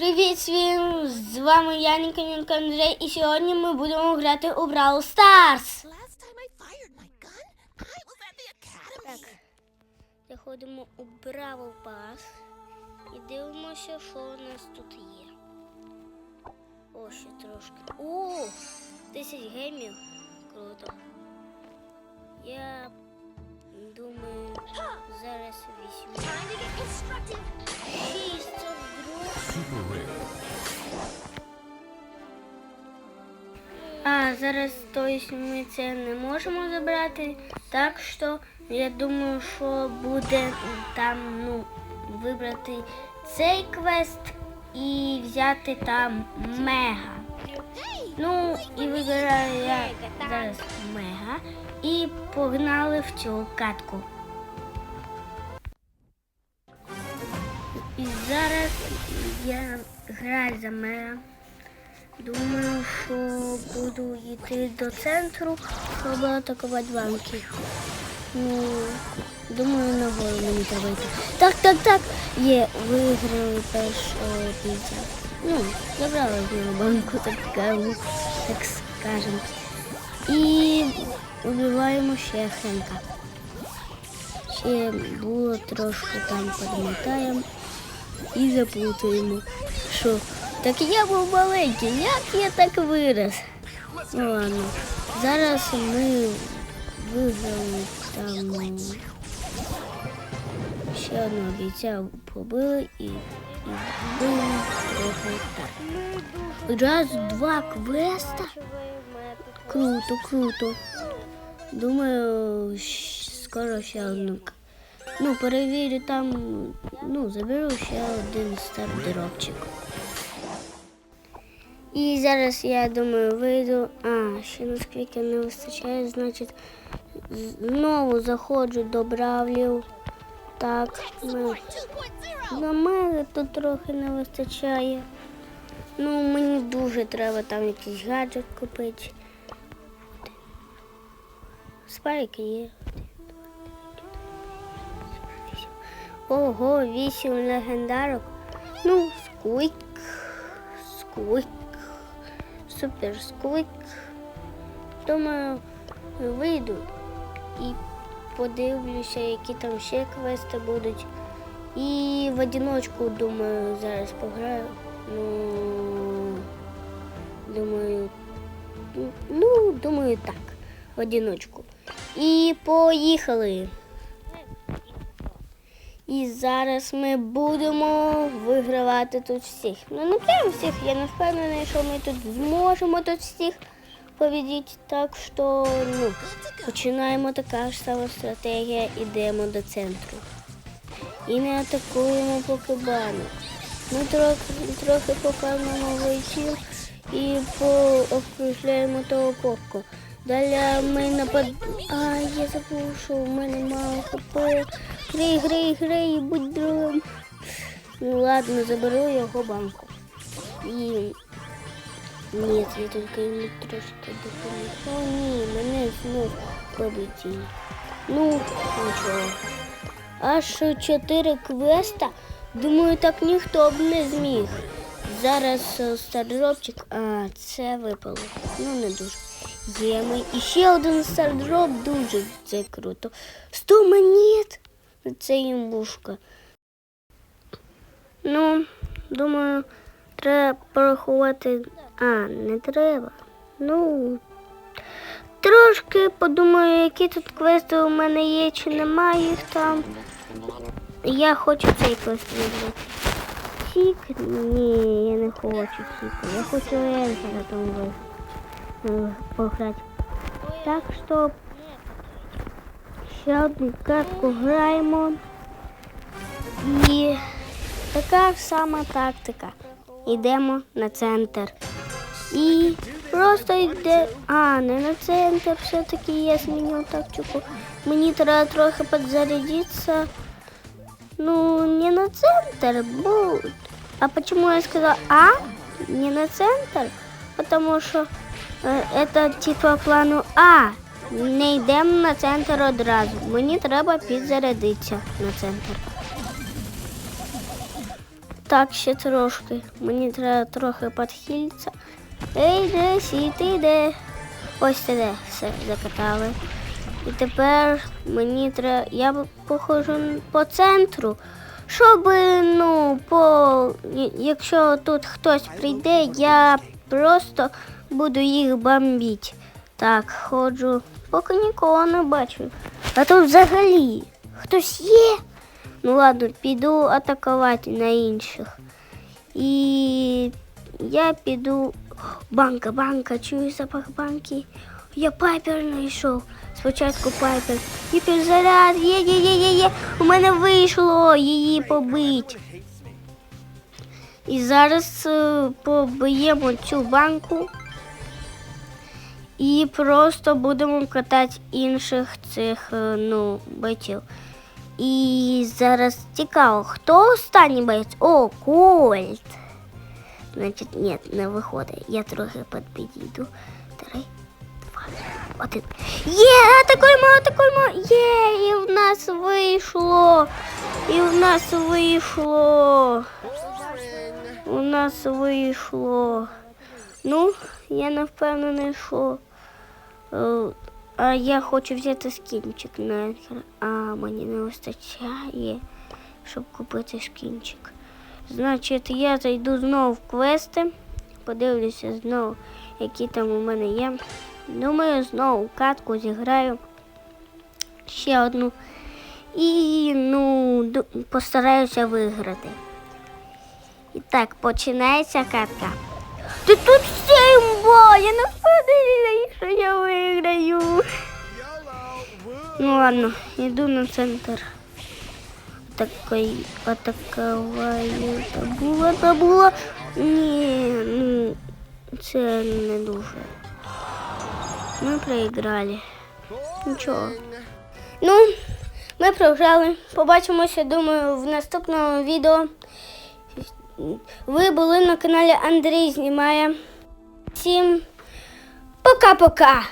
Привіт всім! З вами я Ніконенко Андрей, і сьогодні ми будемо грати у Brawl Stars. Так, заходимо у Бравл Пас і дивимося, що у нас тут є. О, ще трошки. О! 10 гемів. Круто. Я думаю, зараз візьму. Super rare. А зараз то ми це не можемо забрати. Так що я думаю, що буде там ну, вибрати цей квест і взяти там мега. Ну і вибираю я зараз мега і погнали в цю катку. Я граю за мега. Думаю, що буду йти до центру, щоб атакувати банки. Ну, думаю, на гору мені треба йти. Так, так, так. Є, виграли першого бійця. Ну, забрали з нього банку, так так скажемо. І убиваємо ще Хенка. Ще було трошки там подмотаємо і заплутаємо. Що? Так я був маленький, як я так вирос? Ну ладно. Зараз ми виграли там ще одного бійця побили і, і трохи так. Раз, два квеста. Круто, круто. Думаю, скоро ще одну. Ну, перевірю там, ну, заберу ще один стардеропчик. І зараз я думаю, вийду. А, ще наскільки не вистачає, значить знову заходжу до бравлів. Так, ми... на мене тут трохи не вистачає. Ну, мені дуже треба там якийсь гаджет купити. Спайки є. Ого, вісім легендарок. Ну, сквик, сквик, супер сквик. Думаю, вийду і подивлюся, які там ще квести будуть. І в одиночку, думаю, зараз пограю. Ну, думаю, ну, думаю, так, в одиночку. І поїхали. І зараз ми будемо вигравати тут всіх. Ну не прям всіх, я не впевнений, що ми тут зможемо тут всіх побідіти. Так що ну, починаємо така ж сама стратегія, ідемо до центру. І не атакуємо покибану. Ми трохи, трохи пофармимо бойців і поокружляємо того копку. Далі ми напад... А, я забув, що в мене мало хп. Грей, грей, грей, будь другом. Ну ладно, заберу його банку. І... Ні, я тільки йому трошки допомогу. О, ні, мене знов побиті. Ну, нічого. Аж чотири квеста. Думаю, так ніхто б не зміг. Зараз е, стардропчик, а це випало. Ну не дуже. Є ми. І ще один стардроп, дуже це круто. Сто монет. Це імбушка. Ну, думаю, треба порахувати. А, не треба. Ну, трошки подумаю, які тут квести у мене є, чи немає їх там. Я хочу цей квест вибрати. Сік? Ні, я не хочу сіку. Я хочу Енсера там ви- пограти. Так що ще одну картку граємо. І така ж сама тактика. Йдемо на центр. І просто йде. А, не на центр, все-таки я змінив тактику. Мені треба трохи підзарядитися. Ну, не на центр, бо... А почему я сказала А? Не на центр? Потому що е, это типа плану А. Не йдемо на центр одразу. Мені треба підзарядитися на центр. Так, ще трошки. Мені треба трохи підхилитися. Ей, де сі, ти де? Ось ти де. Все, закатали. І тепер мені треба. Я б походжу по центру. Щоб, ну, по. Якщо тут хтось прийде, я просто буду їх бомбити. Так, ходжу, поки нікого не бачу. А тут взагалі хтось є. Ну ладно, піду атакувати на інших. І я піду. Банка, банка, чую запах банки. Я пайпер знайшов. Спочатку пайпер. Гіперзаряд, є, є, є, є, є. У мене вийшло її побити. І зараз е, побиємо цю банку і просто будемо катати інших цих е, ну, битів. І зараз цікаво, хто останній боєць? О, Кольт. Значить, ні, не виходить. Я трохи підійду. Три, два, один. Є, атакуємо, атакуємо! Є, і в нас вийшло. І в нас вийшло. У нас вийшло. Ну, я не впевнений, що. е, А я хочу взяти скінчик на А мені не вистачає, щоб купити скінчик. Значить, я зайду знову в квести, подивлюся знову, які там у мене є. Думаю, знову катку зіграю ще одну. І ну, постараюся виграти. І так, починається катка. Ти тут симба! Я не впевнений, що я виграю. Ну ладно, йду на центр. Такий атакуваю. Табула, табула. Ні, ну це не дуже. Ми проіграли. Нічого. Ну, ми програли. Побачимося, думаю, в наступному відео. Ви були на каналі Андрій знімає. Всім пока-пока!